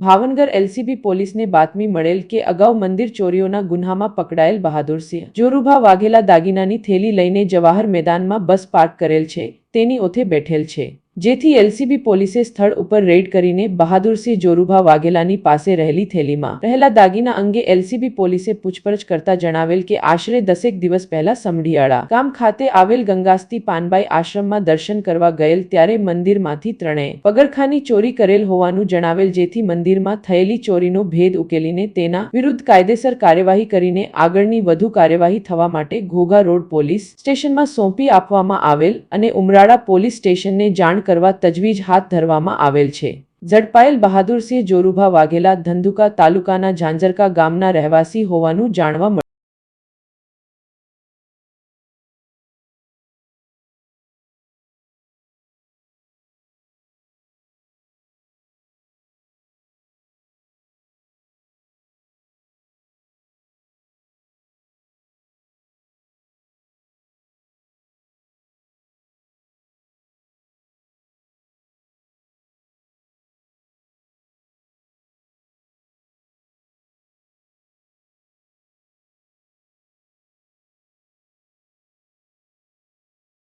Bhavnagar LCB પોલીસને બાતમી મળેલ કે અગાઉ મંદિર ચોરીઓના ગુન્હામાં પકડાયેલ બહાદુરસિંહ જોરુભા વાઘેલા દાગીનાની થેલી લઈને જવાહર મેદાનમાં બસ પાર્ક કરેલ છે. તેની ઓથે બેઠેલ છે. જેથી એલસીબી પોલીસે સ્થળ ઉપર રેડ કરીને બહાદુરસિંહ જોરુભા વાઘેલાની પાસે રહેલી થેલીમાં. રહેલા દાગીના અંગે એલસીબી પોલીસે પૂછપરછ કરતા જણાવેલ કે આશરે દસેક દિવસ પહેલા સમઢિયાળા ગામ ખાતે આવેલ ગંગાસ્તી પાનબાઈ આશ્રમમાં દર્શન કરવા ગયેલ ત્યારે મંદિરમાંથી ત્રણેય પગરખાની ચોરી કરેલ હોવાનું જણાવેલ જેથી મંદિરમાં થયેલી ચોરીનો ભેદ ઉકેલીને તેના વિરુદ્ધ કાયદેસર કાર્યવાહી કરીને આગળની વધુ કાર્યવાહી થવા માટે ઘોઘા રોડ પોલીસ સ્ટેશનમાં સોંપી આપવામાં આવેલ અને ઉમરાળા પોલીસ સ્ટેશનને જાણ કરવા તજવીજ હાથ ધરવામાં આવેલ છે. ઝડપાયેલ બહાદુરસિંહ જોરુભા વાઘેલા ધંધુકા તાલુકાના ઝાંઝરકા ગામના રહેવાસી હોવાનું જાણવા મળ્યું